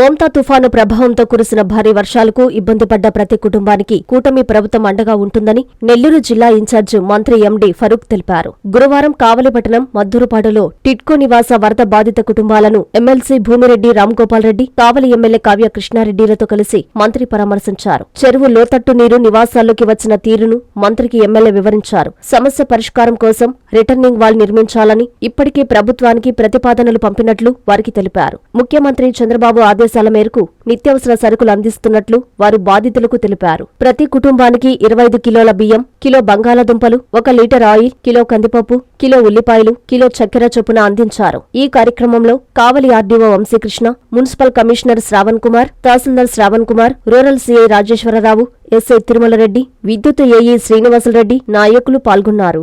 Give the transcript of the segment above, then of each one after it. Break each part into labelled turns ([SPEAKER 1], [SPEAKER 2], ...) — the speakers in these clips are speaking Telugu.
[SPEAKER 1] మోమ్తా తుఫాను ప్రభావంతో కురిసిన భారీ వర్షాలకు ఇబ్బంది పడ్డ ప్రతి కుటుంబానికి కూటమి ప్రభుత్వం అండగా ఉంటుందని నెల్లూరు జిల్లా ఇన్ఛార్జ్ మంత్రి ఎండి ఫరూక్ తెలిపారు. గురువారం కావలిపట్టణం మద్దూరుపాడులో టిట్కో నివాస వరద బాధిత కుటుంబాలను ఎమ్మెల్సీ భూమిరెడ్డి రామ్గోపాల్ రెడ్డి కావలి ఎమ్మెల్యే కావ్య కృష్ణారెడ్డిలతో కలిసి మంత్రి పరామర్శించారు. చెరువు లోతట్టు నీరు నివాసాల్లోకి వచ్చిన తీరును మంత్రికి ఎమ్మెల్యే వివరించారు. సమస్య పరిష్కారం కోసం రిటర్నింగ్ వాల్ నిర్మించాలని ఇప్పటికే ప్రభుత్వానికి ప్రతిపాదనలు పంపినట్లు వారికి తెలిపారు. ముఖ్యమంత్రి చంద్రబాబు ఆదేశాల మేరకు నిత్యావసర సరుకులు అందిస్తున్నట్లు వారు బాధితులకు తెలిపారు. ప్రతి కుటుంబానికి ఇరవై ఐదు కిలోల బియ్యం కిలో బంగాళాదుంపలు ఒక లీటర్ ఆయిల్ కిలో కందిపప్పు కిలో ఉల్లిపాయలు కిలో చక్కెర చొప్పున అందించారు. ఈ కార్యక్రమంలో Kavali RDO Vamsikrishna municipal commissioner Sravan Kumar తహసీల్దార్ Sravan Kumar rural CI Rajeswararao SI Tirumalareddy విద్యుత్ ఏఈ శ్రీనివాసులరెడ్డి నాయకులు పాల్గొన్నారు.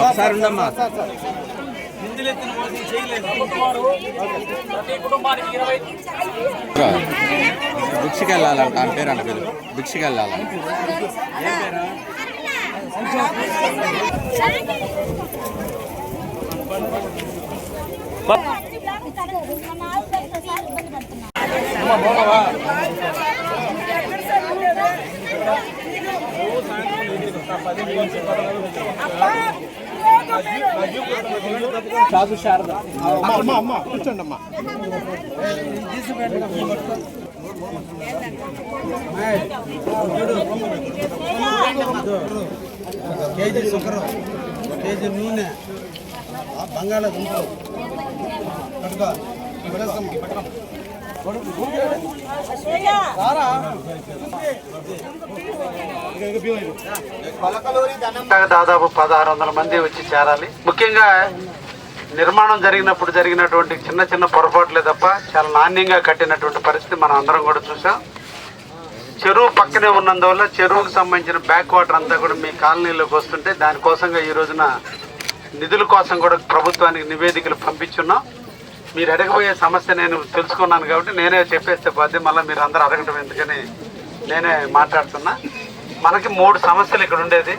[SPEAKER 2] ఒకసారి ఉండమ్మా.
[SPEAKER 3] భిక్షకి వెళ్ళాలంట ఆ పేరు అంట పేరు. భిక్షకి వెళ్ళాలంట
[SPEAKER 2] సాధు శారద అమ్మ అమ్మ కూర్చోండి అమ్మ కేజీ సుకరం కేజీ నూనె బంగాళాదుంపలు పట్టుకో పట్టుకోమ్మా, పట్టుకో.
[SPEAKER 4] దాదాపు పదహారు వందల మంది వచ్చి చేరాలి. ముఖ్యంగా నిర్మాణం జరిగినప్పుడు జరిగినటువంటి చిన్న చిన్న పొరపాట్లే తప్ప చాలా నాణ్యంగా కట్టినటువంటి పరిస్థితి మనం అందరం కూడా చూసాం చెరువు పక్కనే ఉన్నందువల్ల చెరువుకు సంబంధించిన బ్యాక్ వాటర్ అంతా కూడా మీ కాలనీలోకి వస్తుంటే దానికోసంగా ఈ రోజున నిధుల కోసం కూడా ప్రభుత్వానికి నివేదికలు పంపించున్నాం. మీరు అడగబోయే సమస్య నేను తెలుసుకున్నాను కాబట్టి నేనే చెప్పేస్తే బాధ్యత మళ్ళీ మీరు అందరూ అడగటం ఎందుకని నేనే మాట్లాడుతున్నా. మనకి మూడు సమస్యలు ఇక్కడ ఉండేది.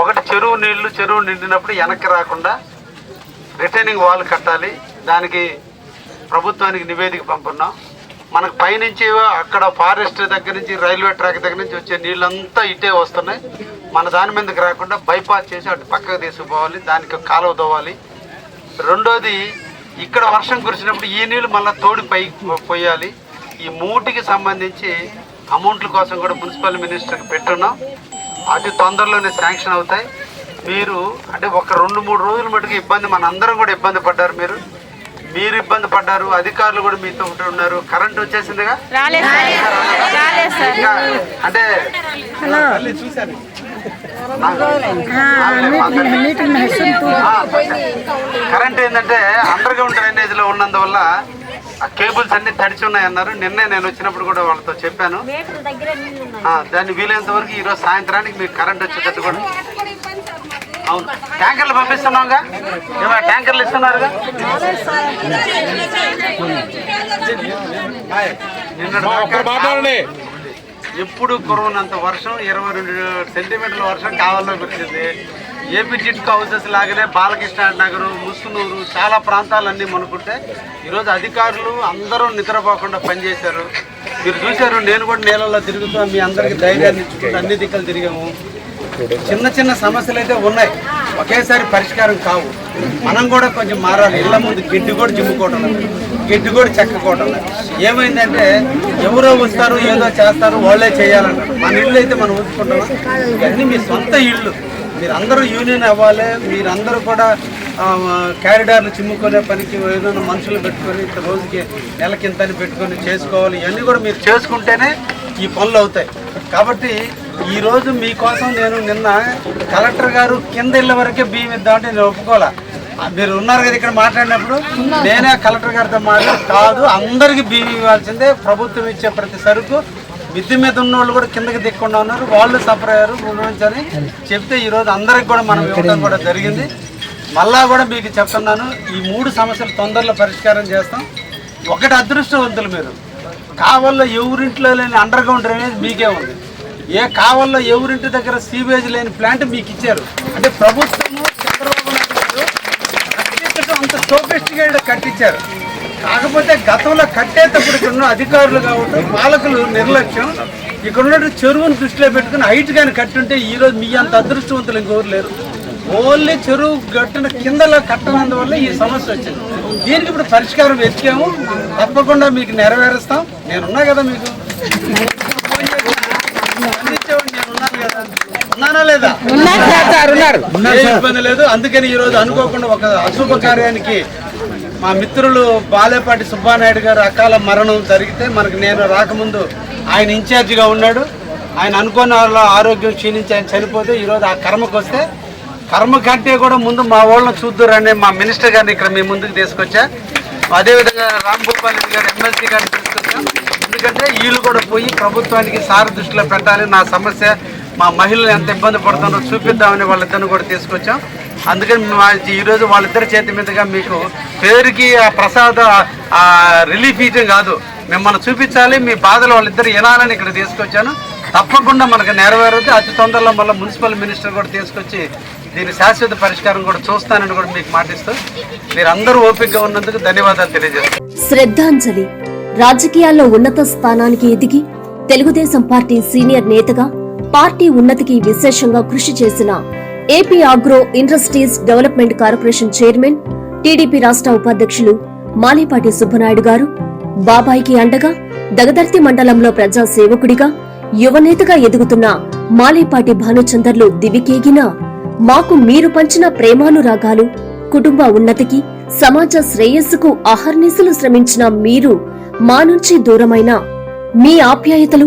[SPEAKER 4] ఒకటి చెరువు నీళ్ళు చెరువు నిండినప్పుడు వెనక్కి రాకుండా రిటైనింగ్ వాల్ కట్టాలి. దానికి ప్రభుత్వానికి నివేదిక పంపున్నాం. మనకు పైనుంచి అక్కడ ఫారెస్ట్ దగ్గర నుంచి రైల్వే ట్రాక్ దగ్గర నుంచి వచ్చే నీళ్ళంతా ఇటే వస్తున్నాయి. మన దాని మీదకి రాకుండా బైపాస్ చేసి అటు పక్కకు తీసుకుపోవాలి. దానికి కాలువ దోవాలి రెండోది ఇక్కడ వర్షం కురిసినప్పుడు ఈ నీళ్ళు మళ్ళీ తోడి పై పోయాలి. ఈ మూటికి సంబంధించి అమౌంట్ల కోసం కూడా మున్సిపల్ మినిస్టర్కి పెట్టున్నాం. అతి తొందరలోనే శాంక్షన్ అవుతాయి. మీరు అంటే ఒక రెండు మూడు రోజుల మటుకు ఇబ్బంది మన అందరం కూడా ఇబ్బంది పడ్డారు మీరు. మీరు ఇబ్బంది పడ్డారు అధికారులు కూడా మీతో ఉంటూ ఉన్నారు. కరెంట్ వచ్చేసిందిగా? అంటే కరెంట్ ఏంటంటే అండర్ గ్రౌండ్ డ్రైనేజ్లో ఉన్నందువల్ల ఆ కేబుల్స్ అన్ని తడిచి ఉన్నాయన్నారు. నిన్నే నేను వచ్చినప్పుడు కూడా వాళ్ళతో చెప్పాను. దాన్ని వీలైనంత వరకు ఈ రోజు సాయంత్రానికి మీకు కరెంట్ వచ్చేటట్టు కూడా. అవును. ట్యాంకర్లు పంపిస్తున్నాంగా? ఏమైనా ట్యాంకర్లు ఇస్తున్నారుగా? నిన్నటి దాకా ఎప్పుడు కురవనంత వర్షం ఇరవై రెండు సెంటీమీటర్ల వర్షం కావాలో కురిసింది ఏపీ జిట్కో హౌసెస్ లాగానే బాలకృష్ణ నగర్ ముసునూరు చాలా ప్రాంతాలన్నీ మనుకుంటే ఈరోజు అధికారులు అందరూ నిద్రపోకుండా పనిచేశారు. మీరు చూశారు నేను కూడా నీళ్ళల్లో తిరుగుతూ మీ అందరికీ ధైర్యాన్ని ఇచ్చుకుంటూ అన్ని దిక్కులు తిరిగాము. చిన్న చిన్న సమస్యలు అయితే ఉన్నాయి. ఒకేసారి పరిష్కారం కావు. మనం కూడా కొంచెం మారాలి. ఇళ్ళ ముందు గిడ్డు కూడా జిమ్ముకోవటం గిడ్డు కూడా చెక్కకోవటం ఏమైందంటే ఎవరో వస్తారు ఏదో చేస్తారు వాళ్ళే చేయాలన్నారు మన ఇల్లు అయితే మనం ఉంచుకుంటాం ఇవన్నీ మీ సొంత ఇళ్ళు మీరందరూ యూనియన్ అవ్వాలి మీరందరూ కూడా క్యారిడార్లు చిమ్ముకునే పనికి ఏదైనా మనుషులు పెట్టుకొని ఇంత రోజుకి నెలకింతని పెట్టుకొని చేసుకోవాలి. ఇవన్నీ కూడా మీరు చేసుకుంటేనే ఈ పనులు అవుతాయి. కాబట్టి ఈ రోజు మీకోసం నేను నిన్న కలెక్టర్ గారు కింద ఇళ్ళ వరకే బియ్యం ఇద్దామంటే నేను ఒప్పుకోవాలా మీరు ఉన్నారు కదా ఇక్కడ మాట్లాడినప్పుడు నేనే కలెక్టర్ గారితో మాట్లాడి కాదు అందరికి బియ్యం ఇవ్వాల్సిందే. ప్రభుత్వం ఇచ్చే ప్రతి సరుకు మిద్ది మీద ఉన్న వాళ్ళు కూడా కిందకి దిక్కుండా ఉన్నారు. వాళ్ళు సఫర్ అయ్యారు అని చెప్తే ఈరోజు అందరికి కూడా మనం ఇవ్వడం కూడా జరిగింది. మళ్ళా కూడా మీకు చెప్తున్నాను ఈ మూడు సమస్యలు తొందరలో పరిష్కారం చేస్తాం. ఒకటి అదృష్టవంతులు మీరు. కావల్లో ఎవరింట్లో లేని అండర్ గ్రౌండ్ డ్రైనేజ్ మీకే ఉంది. ఏ కావల్లో ఎవరింటి దగ్గర సీవేజ్ లేని ప్లాంట్ మీకు ఇచ్చారు? అంటే ప్రభుత్వము చంద్రబాబు నాయుడు గారు అంత సోఫిస్టికేటెడ్ కట్టించారు. కాకపోతే గతంలో కట్టేటప్పుడు ఇక్కడ ఉన్న అధికారులు కావచ్చు పాలకులు నిర్లక్ష్యం ఇక్కడ ఉన్న చెరువును దృష్టిలో పెట్టుకుని హైట్ కానీ కట్టుంటే ఈ రోజు మీ అంత అదృష్టవంతులు ఇంకోరు లేరు. ఓన్లీ చెరువు కట్టిన కిందలో కట్టనందువల్ల ఈ సమస్య వచ్చింది. దీనికి ఇప్పుడు పరిష్కారం వెతికాము. తప్పకుండా మీకు నెరవేరుస్తాం. నేనున్నా కదా మీకు. ఫోన్ చేసి అందించేవాడిని నేను ఉన్నాను కదా. ఏ ఇబ్బంది లేదు. అందుకని ఈ రోజు అనుకోకుండా ఒక అశుభ కార్యానికి మా మిత్రులు బాలేపాటి సుబ్బానాయుడు గారు అకాల మరణం జరిగితే మనకు నేను రాకముందు ఆయన ఇన్ఛార్జిగా ఉన్నాడు. ఆయన అనుకున్న వాళ్ళ ఆరోగ్యం క్షీణించి ఆయన చనిపోతే ఈరోజు ఆ కర్మకు వస్తే కర్మ కంటే కూడా ముందు మా వాళ్ళని చూద్దురని మా మినిస్టర్ గారిని ఇక్కడ మీ ముందుకు తీసుకొచ్చా. అదేవిధంగా రామ్ గోపాల్ రెడ్డి గారు ఎమ్మెల్సీ గారిని తీసుకొచ్చాం. ఎందుకంటే వీళ్ళు కూడా పోయి ప్రభుత్వానికి సార్ దృష్టిలో పెట్టాలి. నా సమస్య మా మహిళలు ఎంత ఇబ్బంది పడుతున్నారో చూపిద్దామని వాళ్ళిద్దరిని కూడా తీసుకొచ్చాం. అందుకని ఈరోజు వాళ్ళిద్దరి చేతి మీదుగా మీకు పేరుకి ఆ ప్రసాద రిలీఫ్ ఇవ్వడం కాదు. మిమ్మల్ని చూపించాలి మీ బాధలు వాళ్ళిద్దరు వినాలని ఇక్కడ తీసుకొచ్చాను. తప్పకుండా మనకు నెరవేరుతే అతి తొందరలో మళ్ళీ మున్సిపల్ మినిస్టర్ కూడా తీసుకొచ్చి దీని శాశ్వత పరిష్కారం కూడా చూస్తానని కూడా మీకు మాటిస్తూ మీరందరూ ఓపికగా ఉన్నందుకు ధన్యవాదాలు తెలియజేస్తాను
[SPEAKER 1] శ్రద్ధాంజలి. రాజకీయాల్లో ఉన్నత స్థానానికి ఎదిగి తెలుగుదేశం పార్టీ సీనియర్ నేతగా పార్టీ ఉన్నతికి విశేషంగా కృషి చేసిన AP agro industries development corporation chairman TDP రాష్ట్ర ఉపాధ్యక్షులు మాలేపాటి సుబ్బనాయుడు గారు బాబాయికి అండగా దగదర్తి మండలంలో ప్రజా సేవకుడిగా యువనేతగా ఎదుగుతున్న మాలేపాటి భానుచందర్లు దివికేగిన మాకు మీరు పంచిన ప్రేమానురాగాలు కుటుంబ ఉన్నతికి సమాజ శ్రేయస్సుకు అహర్నిశలు శ్రమించిన మీరు మా నుంచి దూరమైన మీ ఆప్యాయతలు